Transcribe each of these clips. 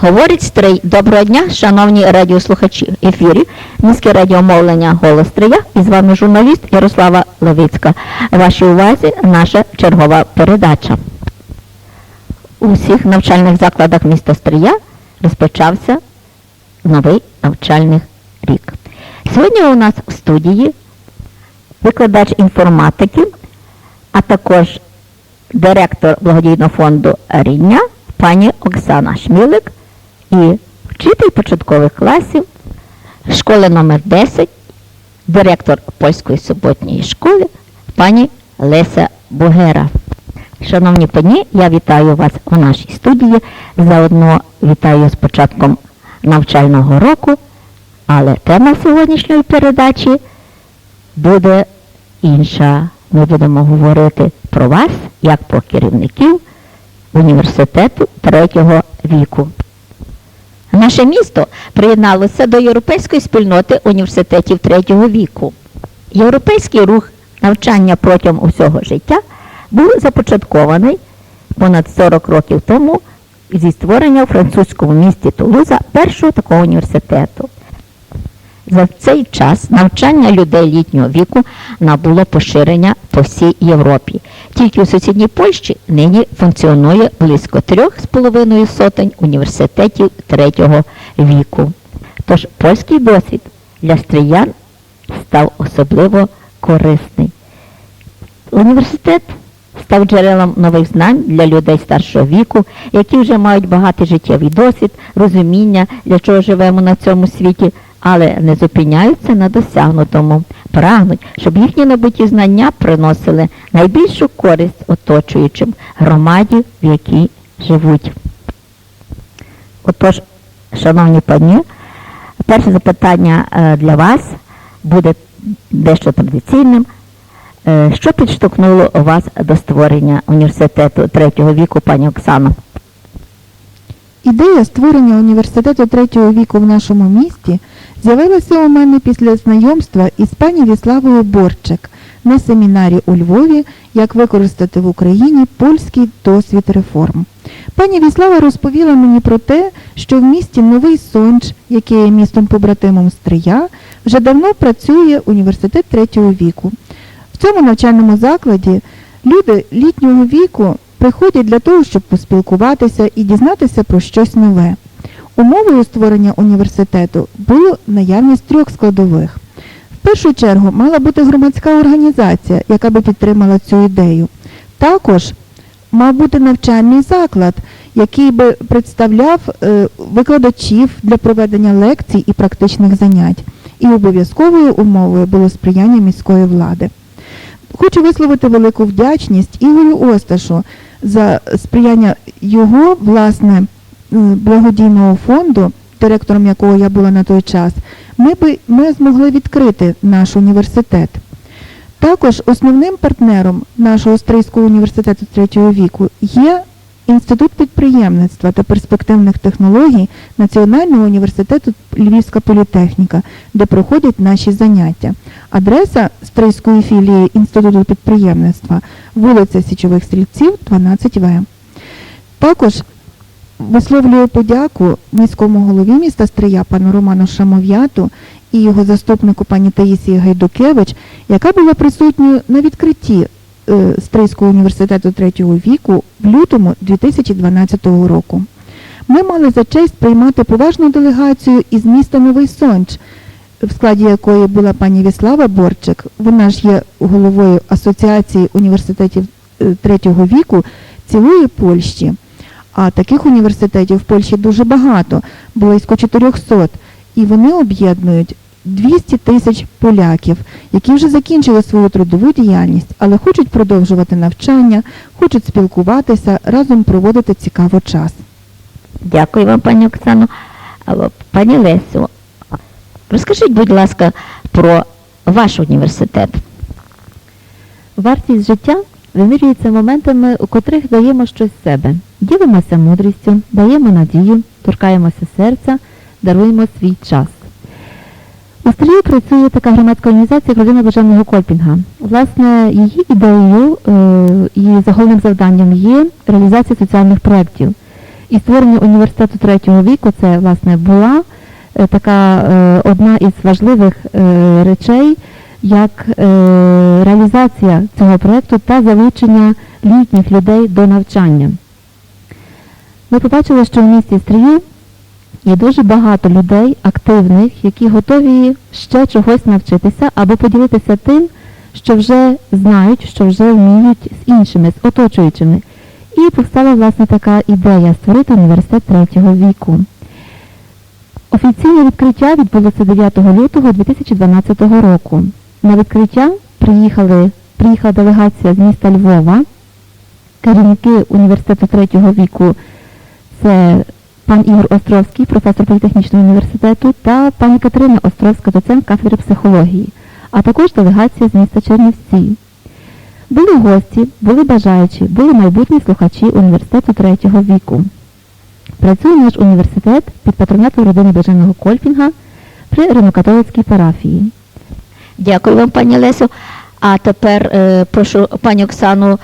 Говорить стрий. Доброго дня, шановні радіослухачі. Ефірі міське радіомовлення Голос Стрия і з вами журналіст Ярослава Левицька. Вашій увазі наша чергова передача. У всіх навчальних закладах міста Стрия розпочався новий навчальний рік. Сьогодні у нас в студії викладач інформатики, а також директор благодійного фонду Рідня пані Оксана Шмілик і вчитель початкових класів школи номер 10 директор польської суботньої школи пані Леся Бугера. Шановні пані, я вітаю вас у нашій студії. Заодно вітаю з початком навчального року, але тема сьогоднішньої передачі буде інша. Ми будемо говорити про вас як про керівників університету третього віку. Наше місто приєдналося до європейської спільноти університетів третього віку. Європейський рух навчання протягом усього життя був започаткований понад 40 років тому зі створення у французькому місті Тулуза першого такого університету. За цей час навчання людей літнього віку набуло поширення по всій Європі. Тільки у сусідній Польщі нині функціонує близько трьох з половиною сотень університетів третього віку. Тож польський досвід для стріян став особливо корисний. Університет став джерелом нових знань для людей старшого віку, які вже мають багатий життєвий досвід, розуміння, для чого живемо на цьому світі, але не зупиняються на досягнутому, прагнуть, щоб їхні набуті знання приносили найбільшу користь оточуючим громаді, в якій живуть. Отож, шановні пані, перше запитання е, для вас буде дещо традиційним. Е, Що підштовхнуло вас до створення університету третього віку, пані Оксано? Ідея створення університету третього віку в нашому місті з'явилася у мене після знайомства із пані Віславою Борчик на семінарі у Львові, як використати в Україні польський досвід реформ. Пані Віслава розповіла мені про те, що в місті Новий Сонч, який є містом побратимом Стрия, вже давно працює університет третього віку. В цьому навчальному закладі люди літнього віку приходять для того, щоб поспілкуватися і дізнатися про щось нове. Умовою створення університету було наявність трьох складових. В першу чергу мала бути громадська організація, яка би підтримала цю ідею. Також мав бути навчальний заклад, який би представляв е, викладачів для проведення лекцій і практичних занять. І обов'язковою умовою було сприяння міської влади. Хочу висловити велику вдячність Ігорю Осташу за сприяння його, власне, благодійного фонду, директором якого я була на той час, ми, би, ми змогли відкрити наш університет. Також основним партнером нашого Стрийського університету третього віку є Інститут підприємництва та перспективних технологій Національного університету Львівська політехніка, де проходять наші заняття. Адреса Стрийської філії Інституту підприємництва вулиця Січових Стрільців, 12В. Також висловлюю подяку міському голові міста Стрия пану Роману Шамов'яту і його заступнику пані Таїсії Гайдукевич, яка була присутньою на відкритті Стрийського університету третього віку в лютому 2012 року. Ми мали за честь приймати поважну делегацію із міста Новий Сонч, в складі якої була пані Віслава Борчик. Вона ж є головою Асоціації університетів е, третього віку цілої Польщі. А таких університетів в Польщі дуже багато, близько 400, і вони об'єднують 200 тисяч поляків, які вже закінчили свою трудову діяльність, але хочуть продовжувати навчання, хочуть спілкуватися, разом проводити цікаво час. Дякую вам, пані Оксано. Пані Лесю, розкажіть, будь ласка, про ваш університет. Вартість життя вимірюється моментами, у котрих даємо щось з себе. Ділимося мудрістю, даємо надію, торкаємося серця, даруємо свій час. У Стрії працює така громадська організація Родина Блаженного Кольпінга. Власне, її ідеєю е, і загальним завданням є реалізація соціальних проєктів. І створення університету третього віку це власне була е, така е, одна із важливих речей, як реалізація цього проєкту та залучення літніх людей до навчання. Ми побачили, що в місті Стрію є дуже багато людей активних, які готові ще чогось навчитися або поділитися тим, що вже знають, що вже вміють з іншими, з оточуючими. І повстала власне така ідея створити університет третього віку. Офіційне відкриття відбулося 9 лютого 2012 року. На відкриття приїхали, приїхала делегація з міста Львова, керівники університету третього віку це пан Ігор Островський, професор політехнічного університету, та пані Катерина Островська, доцент кафедри психології, а також делегація з міста Чернівці. Були гості, були бажаючі, були майбутні слухачі університету третього віку. Працює наш університет під патронатом родини Блаженого Кольфінга при римокатолицькій парафії. Дякую вам, пані Лесю. А тепер е, прошу пані Оксану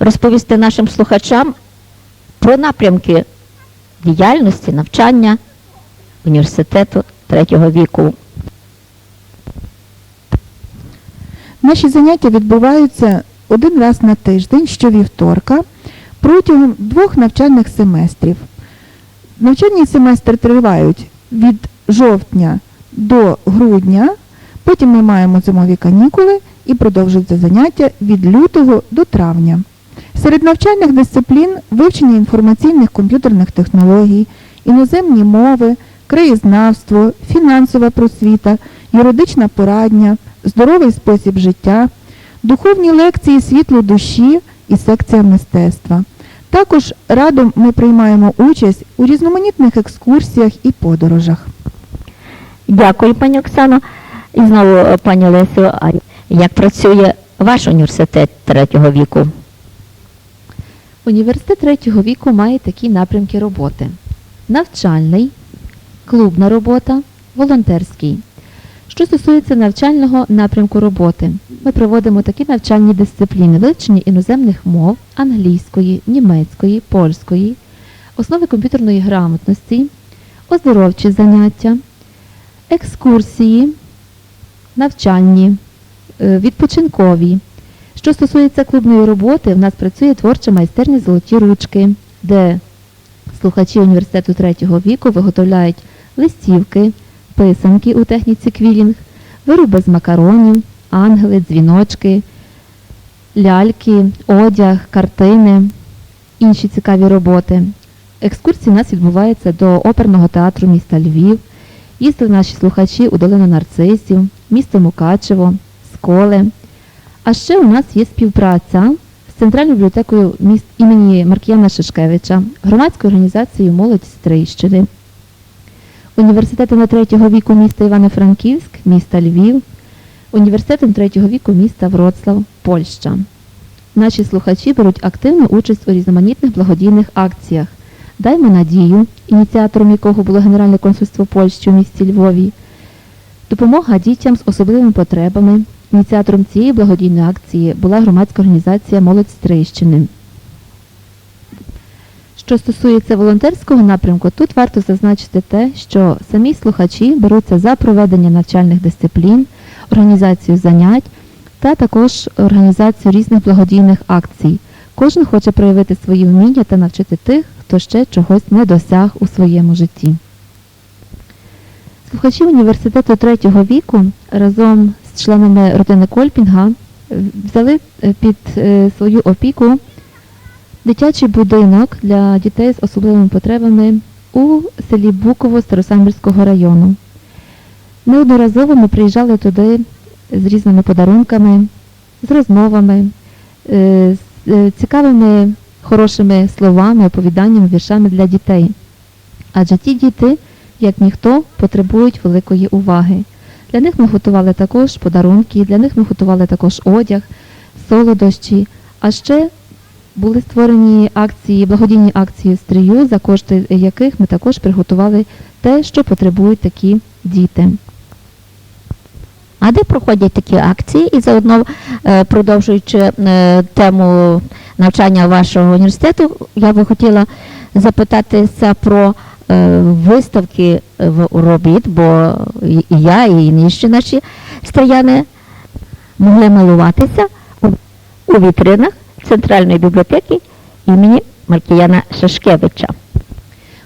розповісти нашим слухачам про напрямки діяльності, навчання університету третього віку. Наші заняття відбуваються один раз на тиждень, щовівторка, протягом двох навчальних семестрів. Навчальні семестри тривають від жовтня до грудня, потім ми маємо зимові канікули і продовжуються заняття від лютого до травня. Серед навчальних дисциплін вивчення інформаційних комп'ютерних технологій, іноземні мови, краєзнавство, фінансова просвіта, юридична порадня, здоровий спосіб життя, духовні лекції світло душі і секція мистецтва. Також радом ми приймаємо участь у різноманітних екскурсіях і подорожах. Дякую, пані Оксано. І знову, пані Лесю, як працює ваш університет третього віку? Університет третього віку має такі напрямки роботи: навчальний, клубна робота, волонтерський. Що стосується навчального напрямку роботи, ми проводимо такі навчальні дисципліни вивчення іноземних мов англійської, німецької, польської, основи комп'ютерної грамотності, оздоровчі заняття, екскурсії, навчальні, е, відпочинкові. Що стосується клубної роботи, в нас працює творча майстерня Золоті ручки, де слухачі університету третього віку виготовляють листівки, писанки у техніці квілінг, вироби з макаронів, ангели, дзвіночки, ляльки, одяг, картини, інші цікаві роботи. Екскурсії у нас відбуваються до оперного театру міста Львів. Їздили наші слухачі у долину нарцисів, місто Мукачево, Сколе. А ще у нас є співпраця з Центральною бібліотекою міст імені Маркіяна Шишкевича, громадською організацією Молодь Стрийщини, університетом третього віку міста Івано-Франківськ, міста Львів, університетом третього віку міста Вроцлав, Польща. Наші слухачі беруть активну участь у різноманітних благодійних акціях. Даймо надію, ініціатором якого було Генеральне консульство Польщі у місті Львові, допомога дітям з особливими потребами. Ініціатором цієї благодійної акції була громадська організація Молодь Стрийщини. Що стосується волонтерського напрямку, тут варто зазначити те, що самі слухачі беруться за проведення навчальних дисциплін, організацію занять та також організацію різних благодійних акцій. Кожен хоче проявити свої вміння та навчити тих, хто ще чогось не досяг у своєму житті. Слухачі університету третього віку разом членами родини Кольпінга е, взяли е, під е, свою опіку дитячий будинок для дітей з особливими потребами у селі Буково Старосамбірського району. Неодноразово ми приїжджали туди з різними подарунками, з розмовами, з цікавими хорошими словами, оповіданнями, віршами для дітей. Адже ті діти, як ніхто, потребують великої уваги. Для них ми готували також подарунки, для них ми готували також одяг, солодощі, а ще були створені акції, благодійні акції стрію, за кошти яких ми також приготували те, що потребують такі діти. А де проходять такі акції? І заодно, е, продовжуючи е, тему навчання вашого університету, я би хотіла запитатися про виставки в робіт, бо і я, і інші наші стріяни могли милуватися у, вітринах Центральної бібліотеки імені Маркіяна Шашкевича.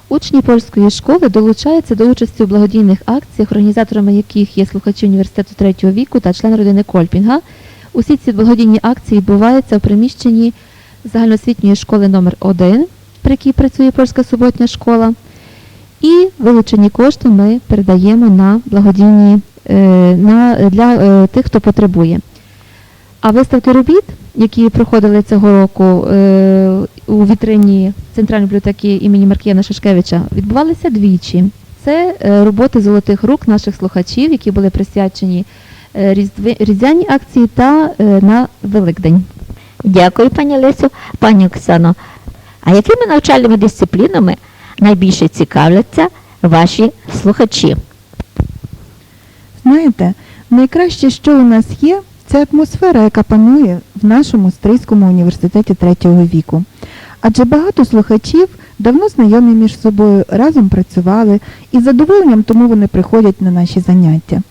Учні польської школи долучаються до участі у благодійних акціях, організаторами яких є слухачі університету третього віку та член родини Кольпінга. Усі ці благодійні акції відбуваються у приміщенні загальноосвітньої школи номер 1 при якій працює польська суботня школа. І вилучені кошти ми передаємо на благодійні е, на, для е, тих, хто потребує. А виставки робіт, які проходили цього року е, у вітрині Центральної бібліотеки імені Маркіяна Шашкевича, відбувалися двічі. Це роботи золотих рук наших слухачів, які були присвячені різдвяній акції та на Великдень. Дякую, пані Лесю. Пані Оксано, а якими навчальними дисциплінами найбільше цікавляться ваші слухачі? Знаєте, найкраще, що у нас є, це атмосфера, яка панує в нашому Стрийському університеті третього віку. Адже багато слухачів давно знайомі між собою, разом працювали і з задоволенням тому вони приходять на наші заняття.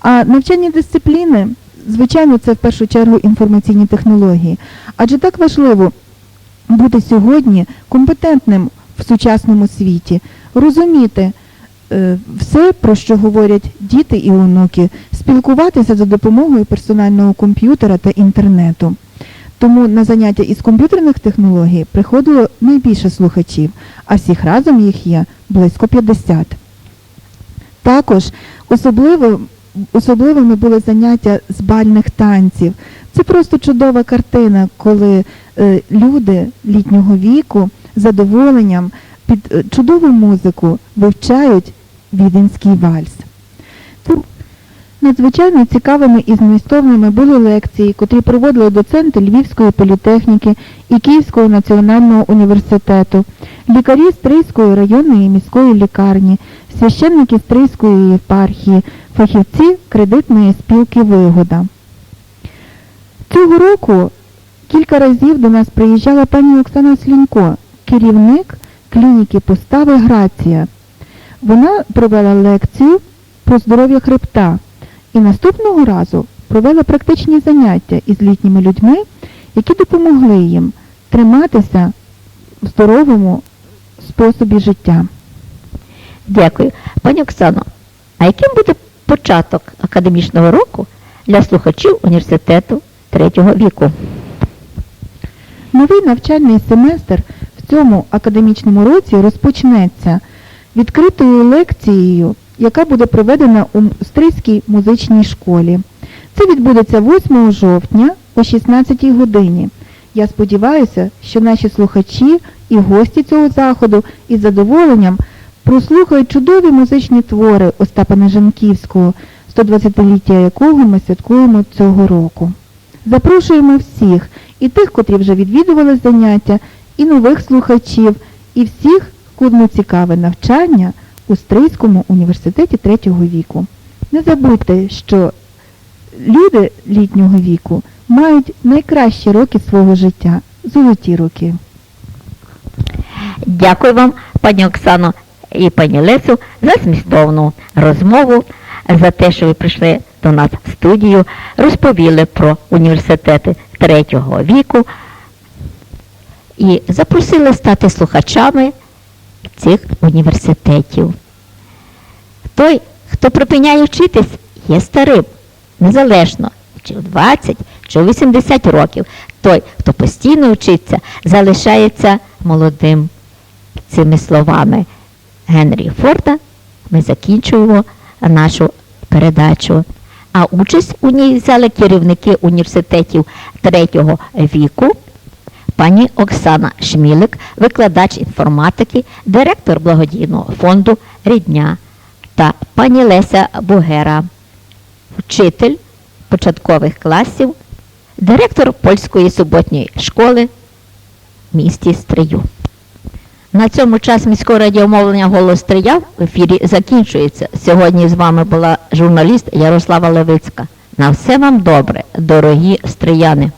А навчальні дисципліни, звичайно, це в першу чергу інформаційні технології. Адже так важливо бути сьогодні компетентним в сучасному світі, розуміти, е, все, про що говорять діти і онуки, спілкуватися за допомогою персонального комп'ютера та інтернету. Тому на заняття із комп'ютерних технологій приходило найбільше слухачів, а всіх разом їх є близько 50. Також особливо, особливими були заняття з бальних танців. Це просто чудова картина, коли е, люди літнього віку задоволенням під е, чудову музику вивчають віденський вальс. Надзвичайно цікавими і змістовними були лекції, котрі проводили доценти Львівської політехніки і Київського національного університету, лікарі Стрийської районної міської лікарні, священники Стрийської єпархії, фахівці кредитної спілки Вигода. Цього року кілька разів до нас приїжджала пані Оксана Слінько, керівник клініки постави Грація. Вона провела лекцію про здоров'я хребта і наступного разу провела практичні заняття із літніми людьми, які допомогли їм триматися в здоровому способі життя. Дякую. Пані Оксано, а яким буде початок академічного року для слухачів університету третього віку? Новий навчальний семестр цьому академічному році розпочнеться відкритою лекцією, яка буде проведена у Стрийській музичній школі. Це відбудеться 8 жовтня о 16 годині. Я сподіваюся, що наші слухачі і гості цього заходу із задоволенням прослухають чудові музичні твори Остапа Нежанківського, 120-ліття якого ми святкуємо цього року. Запрошуємо всіх, і тих, котрі вже відвідували заняття, і нових слухачів, і всіх, кому цікаве навчання у Стрийському університеті третього віку. Не забудьте, що люди літнього віку мають найкращі роки свого життя, золоті роки. Дякую вам, пані Оксано і пані Лесю, за змістовну розмову, за те, що ви прийшли до нас в студію, розповіли про університети третього віку і запросили стати слухачами цих університетів. Той, хто припиняє вчитись, є старим, незалежно, чи в 20, чи в 80 років. Той, хто постійно вчиться, залишається молодим. Цими словами Генрі Форда ми закінчуємо нашу передачу. А участь у ній взяли керівники університетів третього віку, пані Оксана Шмілик, викладач інформатики, директор благодійного фонду Рідня та пані Леся Бугера, вчитель початкових класів, директор польської суботньої школи в місті Стрию. На цьому час міського радіомовлення «Голос Стрия» в ефірі закінчується. Сьогодні з вами була журналіст Ярослава Левицька. На все вам добре, дорогі стрияни!